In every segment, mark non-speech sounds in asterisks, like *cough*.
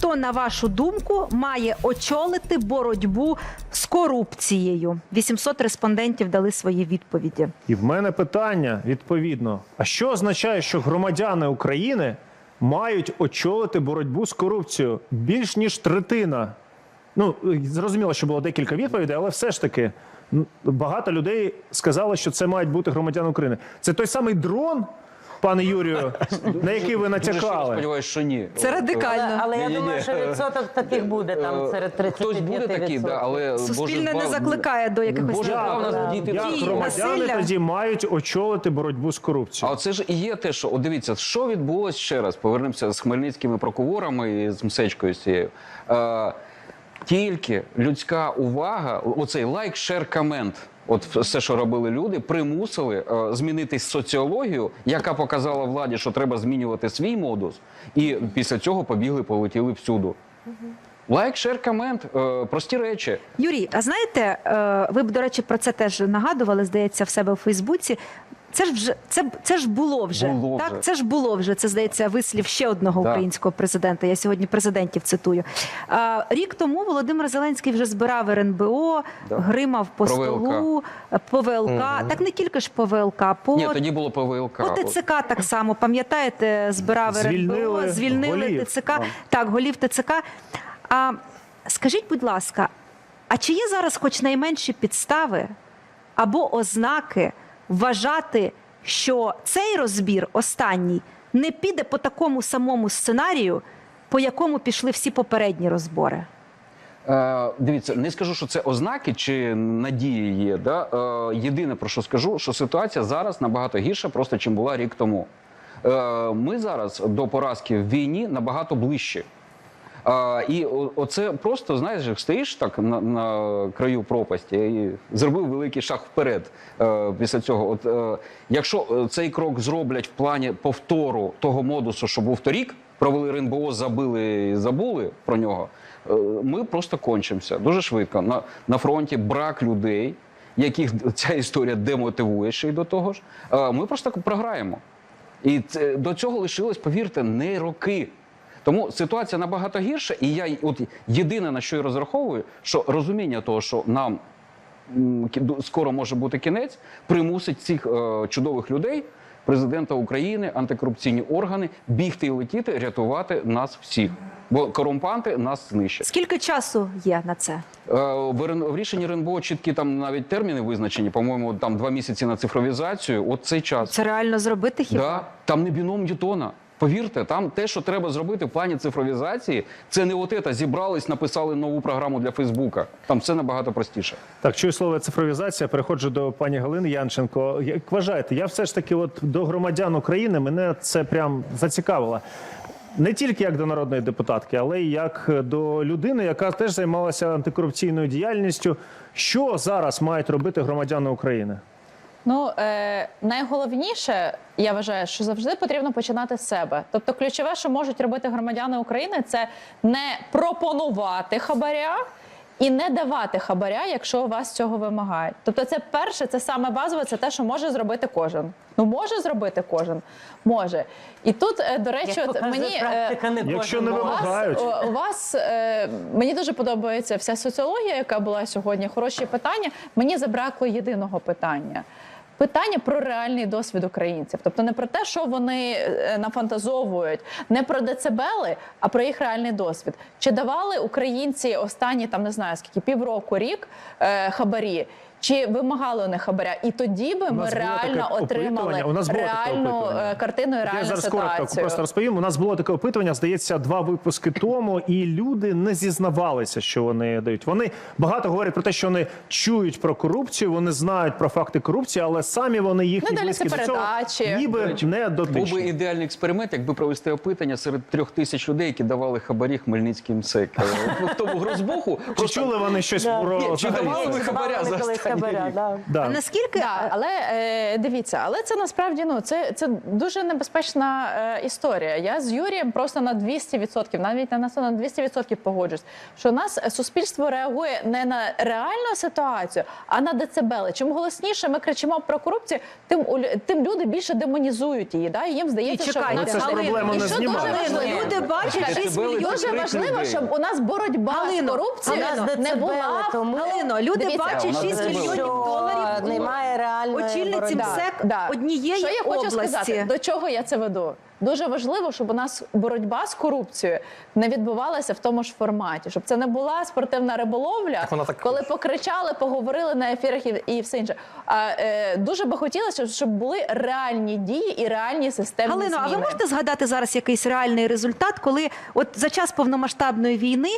Хто, на вашу думку, має очолити боротьбу з корупцією? 800 респондентів дали свої відповіді. І в мене питання відповідно: а що означає, що громадяни України мають очолити боротьбу з корупцією? Більш ніж третина. Ну зрозуміло, що було декілька відповідей, але все ж таки багато людей сказали, що це мають бути громадяни України. Це той самий дрон, пане Юрію, на який ви натякали. сподіваюся, що ні. Це радикально. Але, але я Ні-ні-ні. думаю, що відсоток таких буде там Е, серед 35%. Хтось буде такий, да, але Суспільне Боже не закликає до якихось Боже, таких, збав нас да. дійти Як Дій, громадяни насилля. тоді мають очолити боротьбу з корупцією? А це ж і є те, що от дивіться, що відбулося ще раз. Повернемося з хмельницькими прокурорами і з Мсечкою з цією. Е, тільки людська увага, оцей лайк, шер, комент. От все, що робили люди, примусили е, змінити соціологію, яка показала владі, що треба змінювати свій модус, і після цього побігли, полетіли всюду. Лайк, шер, комент, е, прості речі. Юрій, а знаєте, е, ви б, до речі, про це теж нагадували, здається, в себе у Фейсбуці. Це ж вже це, це ж було вже. Було так, вже. це ж було вже. Це здається вислів ще одного Так. українського президента. Я сьогодні президентів цитую. А, рік тому Володимир Зеленський вже збирав РНБО, Да. гримав по Про столу, по ВЛК. Так не тільки ж по ВЛК, по Ні, тоді було ПВЛК. по ТЦК так само, пам'ятаєте, збирав Звільнили РНБО, звільнили голів. ТЦК, так, голів ТЦК. А скажіть, будь ласка, а чи є зараз хоч найменші підстави або ознаки вважати, що цей розбір останній не піде по такому самому сценарію, по якому пішли всі попередні розбори? Е, дивіться, не скажу, що це ознаки чи надії є. Да? Е, єдине про що скажу, що ситуація зараз набагато гірша, просто чим була рік тому. Е, ми зараз до поразки в війні набагато ближче. А, і оце просто, знаєш, стоїш так на, на краю пропасті і зробив великий шаг вперед е, після цього. От, е, якщо е, цей крок зроблять в плані повтору того модусу, що був торік, провели РНБО, забили і забули про нього, ми просто кончимося дуже швидко. На, на фронті брак людей, яких ця історія демотивує ще й до того ж. Ми просто програємо. І це, до цього лишилось, повірте, не роки. Тому ситуація набагато гірша, і я от єдине на що я розраховую, що розуміння того, що нам скоро може бути кінець, примусить цих е, чудових людей, президента України, антикорупційні органи, бігти і летіти, рятувати нас всіх. Бо корумпанти нас знищать. Скільки часу є на це? Е, в рішенні РНБО чіткі там навіть терміни визначені. По-моєму, там два місяці на цифровізацію. От цей час. Це реально зробити хіба? Да, там не біном Ньютона. Повірте, там те, що треба зробити в плані цифровізації, це не от це, зібрались, написали нову програму для Фейсбука. Там все набагато простіше. Так, чую слово цифровізація. Переходжу до пані Галини Янченко. Як вважаєте, я все ж таки, от до громадян України, мене це прям зацікавило. Не тільки як до народної депутатки, але й як до людини, яка теж займалася антикорупційною діяльністю. Що зараз мають робити громадяни України? Ну е, найголовніше, я вважаю, що завжди потрібно починати з себе. Тобто, ключове, що можуть робити громадяни України, це не пропонувати хабаря. І не давати хабаря, якщо у вас цього вимагають. Тобто, це перше, це саме базове, це те, що може зробити кожен. Ну може зробити кожен, може. І тут, е, до речі, Як от мені е, практика, не Якщо кожен не може. у вас, у вас е, мені дуже подобається вся соціологія, яка була сьогодні. Хороші питання. Мені забракло єдиного питання. Питання про реальний досвід українців, тобто не про те, що вони е, нафантазовують, не про децибели, а про їх реальний досвід. Чи давали українці останні там не знаю скільки півроку, рік е, хабарі? Чи вимагали вони хабаря? І тоді би ми реально отримали. У нас було реальну е, картину і Я реальну зараз коротко просто розповім. У нас було таке опитування, здається, два випуски тому, і люди не зізнавалися, що вони дають. Вони багато говорять про те, що вони чують про корупцію, вони знають про факти корупції, але самі вони їхні Не дивляться близькі до цього передачі. ніби не Був би ідеальний експеримент, якби провести опитання серед трьох тисяч людей, які давали хабарі хмельницьким СЕК. Е, В тому грозбуху Чи чули вони щось про чи давали ви хабаря за останні да. Да. А наскільки Да, але е, дивіться, але це насправді ну це, це дуже небезпечна е, історія. Я з Юрієм просто на 200%, навіть на на 200% погоджуюсь, що у нас е, суспільство реагує не на реальну ситуацію, а на децибели. Чим голосніше ми кричимо про корупцію, тим тим люди більше демонізують її. Да? І їм здається, І що чекайте, вона це ж завжди- не що знімає. дуже важливо, люди бачать Чекайте, 6 мільйонів. Дуже важливо, щоб у нас боротьба Галино, з корупцією не була тому- Галино, люди бачать у нас 6 децибели. Мільйонів доларів. немає реальної очільниці боротьби. МСЕК Да. однієї Що я хочу області. сказати? До чого я це веду? Дуже важливо, щоб у нас боротьба з корупцією не відбувалася в тому ж форматі, щоб це не була спортивна риболовля, вона так коли покричали, поговорили на ефірах і, і все інше. А е, дуже би хотілося, щоб були реальні дії і реальні системні Галино, а ви можете згадати зараз якийсь реальний результат, коли от за час повномасштабної війни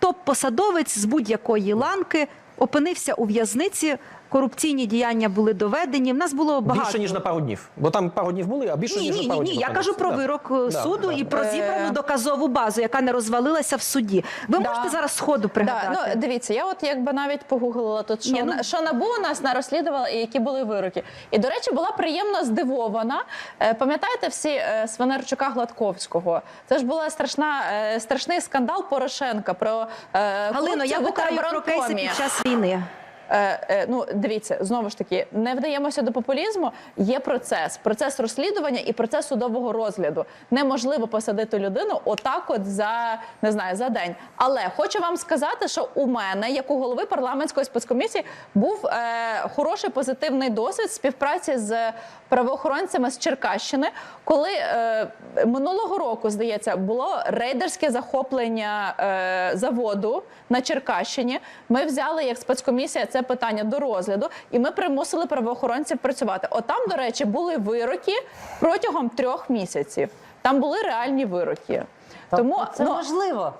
топ-посадовець з будь-якої ланки опинився у в'язниці, корупційні діяння були доведені. В нас було багато. Більше ніж на пару днів. Бо там пару днів були, а більше Ні, ніж ні, на пару ні, ні. Я кажу про Да. вирок е, Да, суду да. і про Е, зібрану доказову базу, яка не розвалилася в суді. Ви Да. можете зараз сходу пригадати? Да, ну дивіться, я от якби навіть погуглила тут, що, Ні, ну- на- що набу у нас не розслідувала і які були вироки. І до речі, була приємно здивована. Е, Пам'ятаєте всі е, Свинарчука Гладковського? Це ж була страшна е, страшний скандал Порошенка про е, Галино, я питаю про кейси під час війни. Е, е, ну, дивіться, знову ж таки, не вдаємося до популізму. Є процес, процес розслідування і процес судового розгляду. Неможливо посадити людину отак, от за не знаю, за день. Але хочу вам сказати, що у мене, як у голови парламентської спецкомісії, був е, хороший позитивний досвід співпраці з правоохоронцями з Черкащини, коли е, минулого року, здається, було рейдерське захоплення е, заводу на Черкащині. Ми взяли як спецкомісія це питання до розгляду, і ми примусили правоохоронців працювати. Отам, до речі, були вироки протягом трьох місяців. Там були реальні вироки. Тому це ну, можливо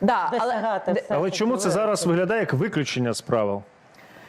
да, але. Але чому це зараз виглядає як виключення з правил?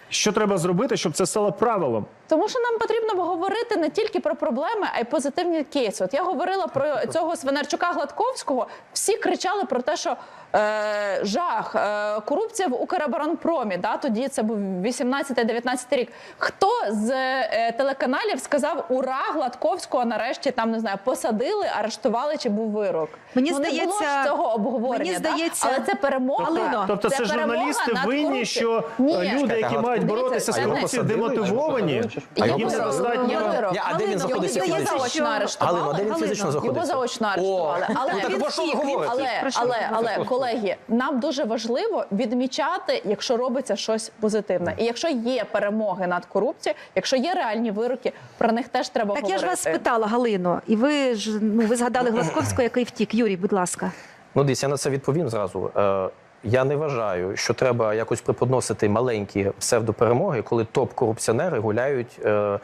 Що треба зробити, щоб це стало правилом? Тому що нам потрібно говорити не тільки про проблеми, а й позитивні кейси. От я говорила про цього Свинарчука Гладковського. Всі кричали про те, що е, жах, е, корупція в Укроборонпромі. Да? Тоді це був 18-19 рік. Хто з е, телеканалів сказав ура Гладковського нарешті там не знаю, посадили, арештували чи був вирок? Мені ну, не було ж цього обговорення. мені да? здається- але це перемога. Галино, Тобто це перемога журналісти винні, що Ні. е, люди, які мають боротися з це корупцією, демотивовані. а вирок, недостатньо- а де він Його заочно арештували. Галино, де він Галино, фізично його Його заочно арештували. Але, але, але, але, колеги, нам дуже важливо відмічати, якщо робиться щось позитивне. І якщо є перемоги над корупцією, якщо є реальні вироки, про них теж треба Так я ж вас спитала, Галино, і ви ж ну ви згадали Глазковського, який втік. Юрій, будь ласка. Ну, дивіться, я на це відповім зразу. Е, я не вважаю, що треба якось преподносити маленькі псевдоперемоги, коли топ-корупціонери гуляють, е, е,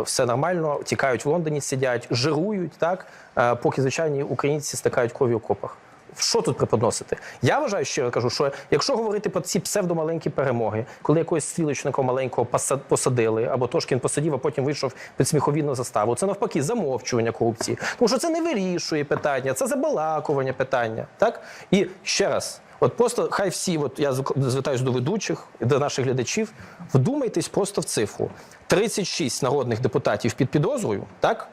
все нормально, тікають в Лондоні, сидять, жирують, так, е, поки звичайні українці стикають крові в окопах. Що тут преподносити? Я вважаю, щиро кажу, що якщо говорити про ці псевдомаленькі перемоги, коли якогось стрілочника маленького посадили, або Тошкін посадив, а потім вийшов під сміховідну заставу, це навпаки замовчування корупції. Тому що це не вирішує питання, це забалакування питання. Так? І ще раз. От просто хай всі, от я зв- звертаюся до ведучих до наших глядачів, вдумайтесь просто в цифру: 36 народних депутатів під підозрою, так?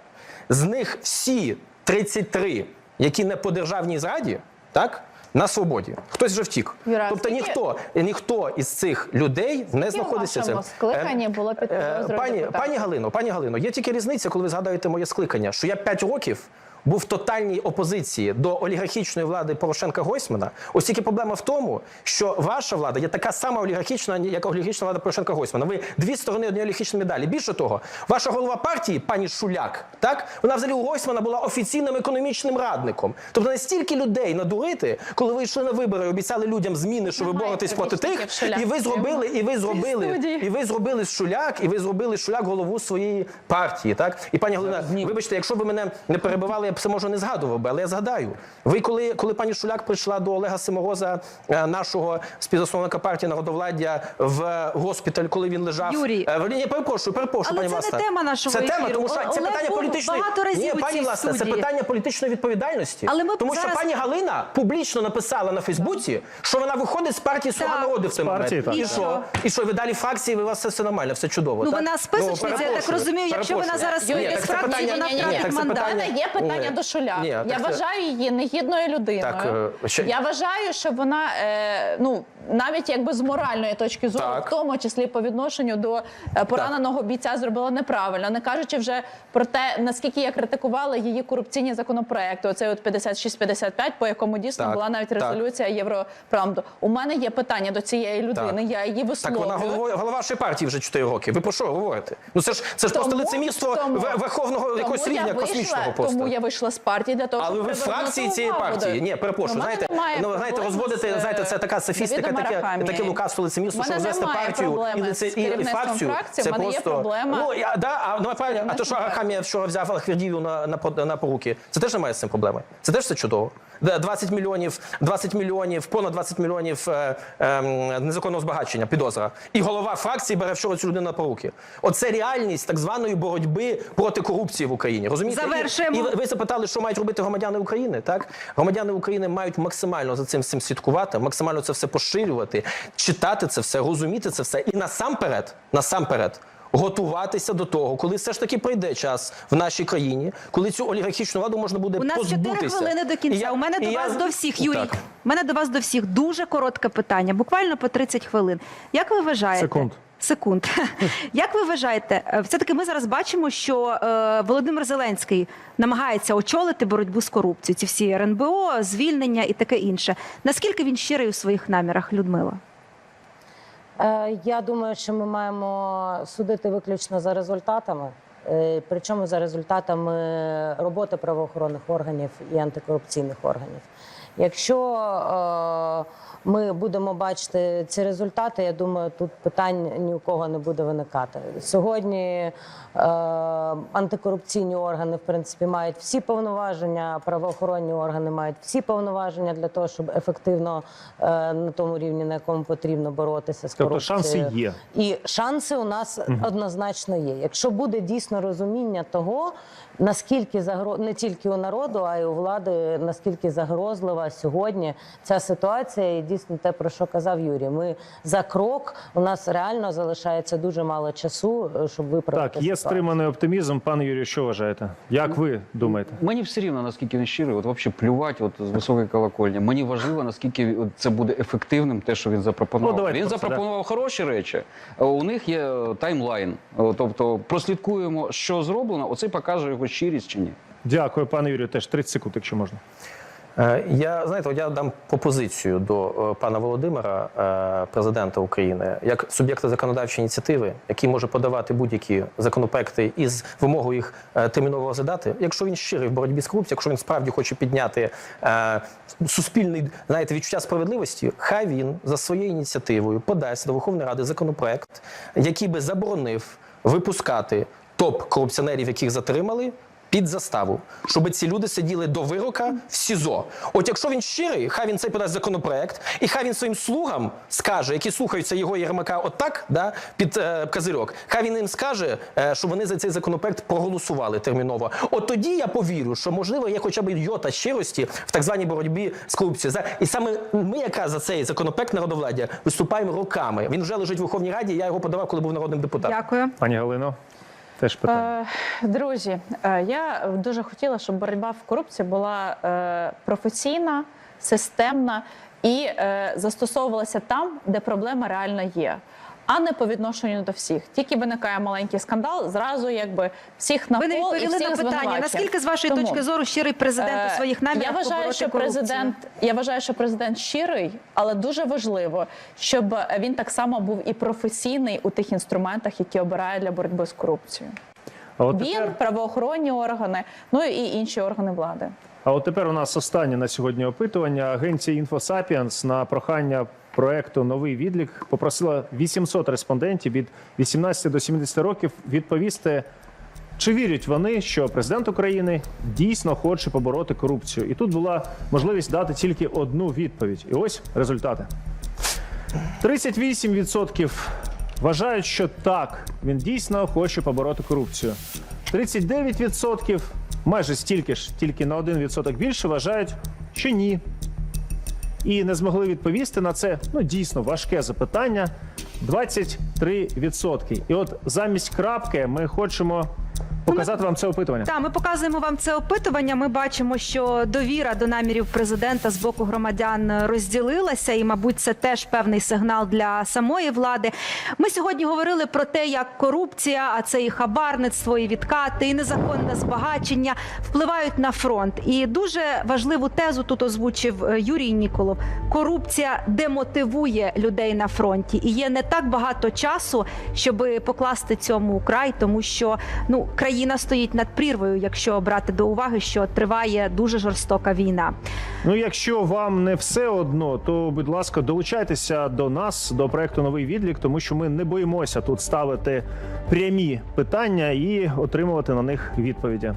З них всі 33, які не по державній зраді, так? На свободі. Хтось вже втік. Юра, тобто скільки- ніхто, ніхто із цих людей не знаходиться в цим. скликання. Е, було під е, Пані, пані Галино, пані Галино, є тільки різниця, коли ви згадаєте моє скликання, що я 5 років був в тотальній опозиції до олігархічної влади Порошенка Гойсмана. Ось тільки проблема в тому, що ваша влада є така сама олігархічна, як олігархічна влада Порошенка Гойсмана. Ви дві сторони однієї олігархічної медалі. Більше того, ваша голова партії, пані Шуляк, так вона взагалі у Гойсмана була офіційним економічним радником. Тобто настільки людей надурити, коли ви йшли на вибори, обіцяли людям зміни, що ви боретесь проти тих, і ви зробили, і ви зробили, і ви зробили Шуляк, і ви зробили Шуляк голову своєї партії. Так і пані Галина, вибачте, якщо ви мене не перебивали, б це може не згадував би, але я згадаю. Ви коли, коли пані Шуляк прийшла до Олега Симороза, е, нашого співзасновника партії народовладдя, в госпіталь, коли він лежав. Юрій. Е, в- ні, перепрошую, перепрошую, Але пані це не тема нашого Це тема, тому що це Олег питання політичної багато разів Ні, пані цій Власна, це питання політичної відповідальності. Але ми тому зараз- що пані Галина публічно написала на Фейсбуці, що вона виходить з партії Слуга народу в цей партії, момент. так. І що? І що ви далі фракції, ви у вас все, все нормально, все чудово. Ну, так? вона списочниця, я так розумію, якщо вона зараз вийде з фракції, вона втратить мандат. Є питання Ні. до Шуляк. Ні, я так це- вважаю її негідною людиною. Так, е, ще- Я вважаю, що вона е, ну навіть якби з моральної точки зору, Так. в тому числі по відношенню до е, пораненого бійця, зробила неправильно. Не кажучи вже про те, наскільки я критикувала її корупційні законопроекти. Оцей от 56-55, по якому дійсно Так, була навіть так. резолюція Європарламенту. У мене є питання до цієї людини. Так. Я її Так висловлюю. вона голова, голова вашої партії вже 4 роки. Ви про що говорите? Ну це ж це ж просто лицемірство тому- ве- верховного тому якогось я рівня вийшла- космічного просто. Тому я вийшла з партії для того, Але щоб ви в фракції цієї партії. Ні, перепрошую. У Знаєте, ну знаєте, розводити, з, знаєте, це така софістика, таке, таке лукавство лицемірство, що розвести партію і, лице, і, і фракцію. фракції, Це є просто проблема ну я да, а ну правильно, а то що *laughs* Арахамія вчора взяв Алхвердію на, на на поруки. Це теж немає з цим проблеми. Це теж все чудово. Да, 20 мільйонів, 20 мільйонів, понад 20 мільйонів е, е, незаконного збагачення, підозра. І голова фракції бере вчора цю людину на поруки. Оце реальність так званої боротьби проти корупції в Україні. Розумієте? І- Завершуємо. І, ви- ви запитали, що мають робити громадяни України. Так, громадяни України мають максимально за цим всім слідкувати, максимально це все поширювати, читати це все, розуміти це все, і насамперед, насамперед. Готуватися до того, коли все ж таки прийде час в нашій країні, коли цю олігархічну владу можна буде У нас позбутися. 4 хвилини до І кінця. я- У мене до я- вас до всіх, Юрій. Так. У мене до вас до всіх дуже коротке питання, буквально по 30 хвилин. Як ви вважаєте? Секунд. Секунд. *laughs* Як ви вважаєте, е, все-таки ми зараз бачимо, що е, Володимир Зеленський намагається очолити боротьбу з корупцією, ці всі РНБО, звільнення і таке інше. Наскільки він щирий у своїх намірах, Людмила? Е, Я думаю, що ми маємо судити виключно за результатами. Е, Причому за результатами роботи правоохоронних органів і антикорупційних органів. Якщо е, ми будемо бачити ці результати, я думаю, тут питань ні у кого не буде виникати. Сьогодні е, антикорупційні органи, в принципі, мають всі повноваження, правоохоронні органи мають всі повноваження для того, щоб ефективно е, на тому рівні, на якому потрібно боротися з Тобто шанси є. І шанси у нас однозначно є. Якщо буде дійсно розуміння того, наскільки загро... не тільки у народу, а й у влади, наскільки загрозлива сьогодні ця ситуація, і дійсно те, про що казав Юрій. Ми за крок у нас реально залишається дуже мало часу, е, щоб виправити Так, є ситуацію. стриманий оптимізм. Пане Юрію, що вважаєте? Як ви думаєте? Мені все рівно, наскільки він щирий, от взагалі плювати от, з високої колокольні. Мені важливо, наскільки це буде ефективним, те, що він запропонував. Ну, давайте він запропонував хороші речі. У них є е, таймлайн. Е, Тобто прослідкуємо, що зроблено, оце покаже його щирість чи ні. Дякую, пане Юрію. Теж 30 секунд, якщо можна. Е, Я знаєте, я дам пропозицію до е, пана Володимира, е, президента України, як суб'єкта законодавчої ініціативи, який може подавати будь-які законопроекти із вимогою їх терміново розглядати. Якщо він щирий в боротьбі з корупцією, якщо він справді хоче підняти суспільний знаєте, відчуття справедливості, хай він за своєю ініціативою подасть до Верховної Ради законопроект, який би заборонив випускати топ корупціонерів, яких затримали під заставу, щоб ці люди сиділи до вирока в СІЗО. От якщо він щирий, хай він цей подасть законопроект, і хай він своїм слугам скаже, які слухаються його Єрмака отак, да, під е, козирьок, хай він їм скаже, е, щоб вони за цей законопроект проголосували терміново. От тоді я повірю, що можливо є хоча б йота щирості в так званій боротьбі з корупцією. За- І саме ми, яка за цей законопроект народовладдя, виступаємо роками. Він вже лежить в Верховній Раді. Я його подавав, коли був народним депутатом. Дякую. Пані Галино, теж питання. Е, Друзі, е, я дуже хотіла, щоб боротьба в корупції була е, професійна, системна і застосовувалася там, де проблема реально є. А не по відношенню до всіх. Тільки виникає маленький скандал, зразу якби всіх на Ви не пол і всіх на питання. звинувачує. Наскільки з вашої Тому, точки зору щирий президент у Е, своїх намірах Я вважаю, що корупцію? президент я вважаю, що президент щирий, але дуже важливо, щоб він так само був і професійний у тих інструментах, які обирає для боротьби з корупцією. А от Він, тепер, правоохоронні органи, ну і інші органи влади. а от тепер у нас останнє на сьогодні опитування. Агенція InfoSapiens на прохання проекту Новий відлік попросила 800 респондентів від 18 до 70 років відповісти Чи вірять вони, що президент України дійсно хоче побороти корупцію? І тут була можливість дати тільки одну відповідь. І ось результати. 38% вважають, що так, він дійсно хоче побороти корупцію. 39%, майже стільки ж, тільки на 1% більше, вважають, що ні. І не змогли відповісти на це ну дійсно важке запитання. 23%. І от замість крапки ми хочемо показати вам це опитування. Так, ми показуємо вам це опитування. Ми бачимо, що довіра до намірів президента з боку громадян розділилася, і, мабуть, це теж певний сигнал для самої влади. Ми сьогодні говорили про те, як корупція, а це і хабарництво, і відкати, і незаконне збагачення впливають на фронт. І дуже важливу тезу тут озвучив е, Юрій Ніколов. Корупція демотивує людей на фронті, і є не так багато часу, щоб покласти цьому край, тому що ну країна стоїть над прірвою, якщо брати до уваги, що триває дуже жорстока війна. Ну, якщо вам не все одно, то будь ласка, долучайтеся до нас, до проекту Новий відлік, тому що ми не боїмося тут ставити прямі питання і отримувати на них відповіді.